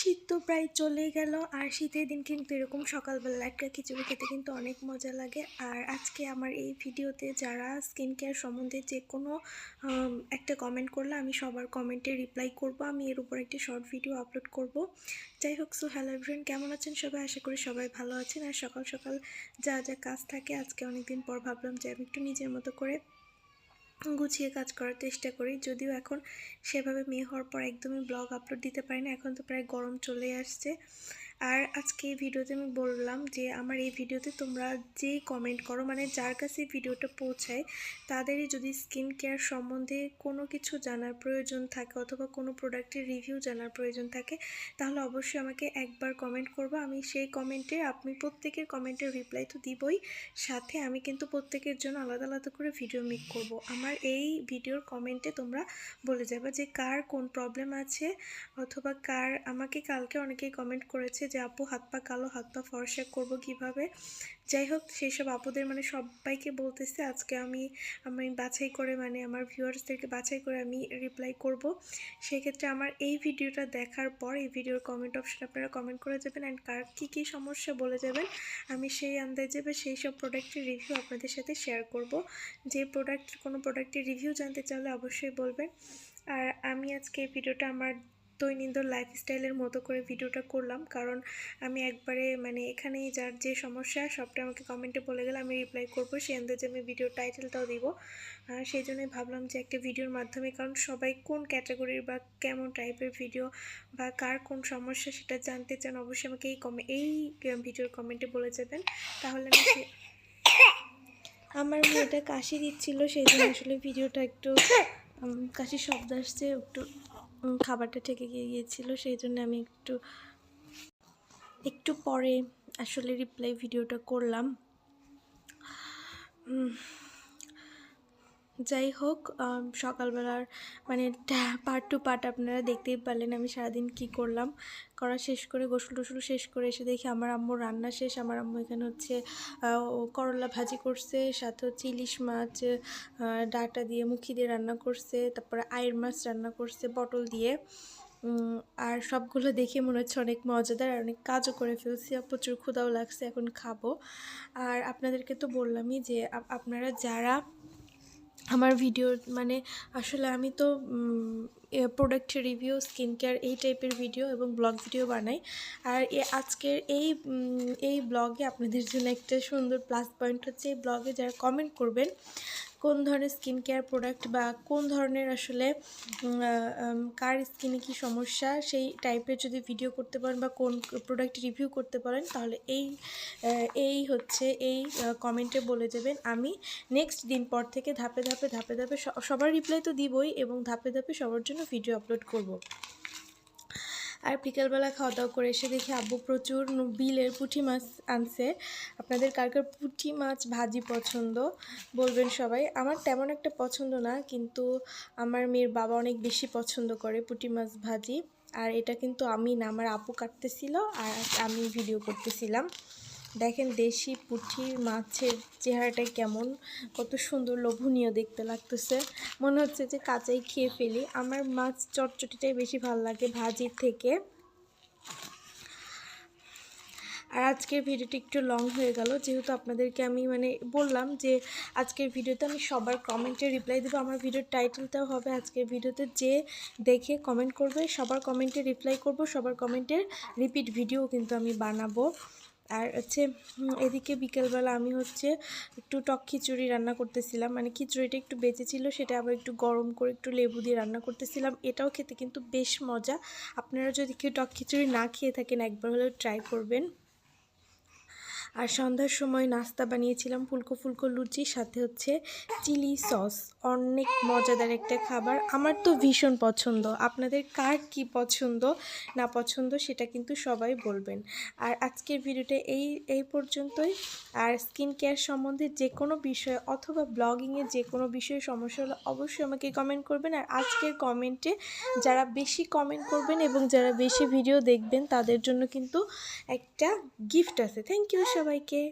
শীত তো প্রায় চলেই গেল, আর শীতের দিন কিন্তু এরকম সকালবেলা একটা খিচুড়ি খেতে কিন্তু অনেক মজা লাগে। আর আজকে আমার এই ভিডিওতে যারা স্কিন কেয়ার সম্বন্ধে যে কোনো একটা কমেন্ট করলে আমি সবার কমেন্টে রিপ্লাই করব। আমি এর উপর একটি শর্ট ভিডিও আপলোড করব। যাই হোক সো হ্যালো এভরিওয়ান কেমন আছেন সবাই? আশা করি সবাই ভালো আছেন। আর সকাল সকাল যা যা কাজ থাকে, আজকে অনেকদিন পর ভাবলাম যে আমি একটু নিজের মতো করে গুছিয়ে কাজ করার চেষ্টা করি। যদিও এখন সেভাবে মেয়ে হওয়ার পর একদমই ব্লগ আপলোড দিতে পারি না। এখন তো প্রায় গরম চলে আসছে। আর আজকে এই ভিডিওতে আমি বললাম যে আমার এই ভিডিওতে তোমরা যেই কমেন্ট করো মানে যার কাছে ভিডিওটা পৌঁছায়, তাদেরই যদি স্কিন কেয়ার সম্বন্ধে কোনো কিছু জানার প্রয়োজন থাকে অথবা কোনো প্রোডাক্টের রিভিউ জানার প্রয়োজন থাকে, তাহলে অবশ্যই আমাকে একবার কমেন্ট করব। আমি সেই কমেন্টে আপনি প্রত্যেকের কমেন্টের রিপ্লাই তো দিবই। সাথে আমি কিন্তু প্রত্যেকের জন্য আলাদা আলাদা করে ভিডিও মেক করব। আমার এই ভিডিওর কমেন্টে তোমরা বলে যাবে যে কার কোন প্রবলেম আছে অথবা কার, আমাকে কালকে অনেকেই কমেন্ট করেছে যে আপু হাত পা কালো, হাত পা ফর্সা করব কীভাবে? যাই হোক সেই সব আপুদের মানে সবাইকে বলতেছে, আজকে আমি আমি বাছাই করে মানে আমার ভিউয়ার্সদেরকে বাছাই করে আমি রিপ্লাই করব। সেক্ষেত্রে আমার এই ভিডিওটা দেখার পর, এই ভিডিওর কমেন্ট অপশন আপনারা কমেন্ট করে যাবেন অ্যান্ড কার কী কী সমস্যা বলে যাবেন, আমি সেই আন্দাজে বা সেই সব প্রোডাক্টের রিভিউ আপনাদের সাথে শেয়ার করব। যে প্রোডাক্ট কোনো প্রোডাক্টের রিভিউ জানতে চাইলে অবশ্যই বলবেন। আর আমি আজকে এই ভিডিওটা আমার দৈনন্দিন লাইফস্টাইলের মতো করে ভিডিওটা করলাম। কারণ আমি একবারে মানে এখানেই যার যে সমস্যা, সবটা আমাকে কমেন্টে বলে গেলে আমি রিপ্লাই করব। সেই আন্দাজে আমি ভিডিওর টাইটেলটাও দিব। সেই জন্যই ভাবলাম যে একটা ভিডিওর মাধ্যমে, কারণ সবাই কোন ক্যাটাগরির বা কেমন টাইপের ভিডিও বা কার কোন সমস্যা সেটা জানতে চান, অবশ্যই আমাকে এই কমে এই ভিডিওর কমেন্টে বলে যাবেন। তাহলে আমি আমার মেয়েটা কাশি দিচ্ছিল, সেই জন্য আসলে ভিডিওটা একটু কাশির শব্দ আসছে, একটু খাবারটা থেকে গিয়ে গিয়েছিল সেই জন্য আমি একটু একটু পরে আসলে রিপ্লাই ভিডিওটা করলাম। যাই হোক সকালবেলার মানে পার্ট টু পার্ট আপনারা দেখতেই পারলেন আমি সারাদিন কি করলাম। করা শেষ করে, গোসল টোসল শেষ করে এসে দেখি আমার আম্মুর রান্না শেষ। আমার আম্মু এখানে হচ্ছে করলা ভাজি করছে, সাথে হচ্ছে ইলিশ মাছ ডাটা দিয়ে মুখি দিয়ে রান্না করছে, তারপরে আয়ের মাছ রান্না করছে পটল দিয়ে। আর সবগুলো দেখে মনে হচ্ছে অনেক মজাদার আর অনেক কাজও করে ফেলছি, আর প্রচুর ক্ষুদাও লাগছে এখন খাব। আর আপনাদেরকে তো বললামই যে আপনারা যারা আমার ভিডিও মানে আসলে আমি তো প্রোডাক্টের রিভিউ স্কিন কেয়ার এই টাইপের ভিডিও এবং ব্লগ ভিডিও বানাই। আর আজকের এই এই ব্লগে আপনাদের জন্য একটা সুন্দর প্লাস পয়েন্ট হচ্ছে এই ব্লগে যারা কমেন্ট করবেন কোন ধরনের স্কিন কেয়ার প্রোডাক্ট বা কোন ধরনের আসলে কার স্কিনে কি সমস্যা, সেই টাইপের যদি ভিডিও করতে পারেন বা কোন প্রোডাক্ট রিভিউ করতে পারেন, তাহলে এই এই হচ্ছে, এই কমেন্টে বলে দেবেন। আমি নেক্সট দিন পর থেকে ধাপে ধাপে ধাপে ধাপে সবার রিপ্লাই তো দিবই এবং ধাপে ধাপে সবার জন্য ভিডিও আপলোড করব। আর বিকেলবেলা খাওয়া দাওয়া করে এসে দেখি আব্বু প্রচুর বিলের পুঁটি মাছ আনছে। আপনাদের কার কার পুঁটি মাছ ভাজি পছন্দ বলবেন সবাই। আমার তেমন একটা পছন্দ না, কিন্তু আমার মেয়ের বাবা অনেক বেশি পছন্দ করে পুঁটি মাছ ভাজি। আর এটা কিন্তু আমি না, আমার আপু কাটতেছিল আর আমি ভিডিও করতেছিলাম। দেখেন দেশি পুঁটি মাছের চেহারাটা কেমন, কত সুন্দর লোভনীয় দেখতে লাগতেছে। মনে হচ্ছে যে কাঁচাই খেয়ে ফেলি। আমার মাছ চটচটিটাই বেশি ভালো লাগে ভাজির থেকে। আর আজকের ভিডিওটি একটু লং হয়ে গেল, যেহেতু আপনাদেরকে আমি মানে বললাম যে আজকের ভিডিওতে আমি সবার কমেন্টে রিপ্লাই দেবো। আমার ভিডিওর টাইটেলটাও হবে আজকের ভিডিওতে। যে দেখে কমেন্ট করবে, সবার কমেন্টে রিপ্লাই করব, সবার কমেন্টের রিপিট ভিডিও কিন্তু আমি বানাবো। আর হচ্ছে এদিকে বিকেলবেলা আমি হচ্ছে একটু টক খিচুড়ি রান্না করতেছিলাম। মানে খিচুড়িটা একটু বেঁচে ছিল, সেটা আবার একটু গরম করে একটু লেবু দিয়ে রান্না করতেছিলাম। এটাও খেতে কিন্তু বেশ মজা। আপনারা যদি কেউ টক খিচুড়ি না খেয়ে থাকেন, একবার হলেও ট্রাই করবেন। আর সন্ধ্যার সময় নাস্তা বানিয়েছিলাম ফুলকো ফুলকো লুচি, সাথে হচ্ছে চিলি সস। অনেক মজাদার একটা খাবার। আমার তো ভীষণ পছন্দ। আপনাদের কার কি পছন্দ, না পছন্দ সেটা কিন্তু সবাই বলবেন। আর আজকের ভিডিওটা এই এই পর্যন্তই। আর স্কিন কেয়ার সম্বন্ধে যে কোনো বিষয় অথবা ব্লগিংয়ে যে কোনো বিষয়ে সমস্যা হলে অবশ্যই আমাকে কমেন্ট করবেন। আর আজকের কমেন্টে যারা বেশি কমেন্ট করবেন এবং যারা বেশি ভিডিও দেখবেন, তাদের জন্য কিন্তু একটা গিফট আছে। থ্যাংক ইউ সবাইকে।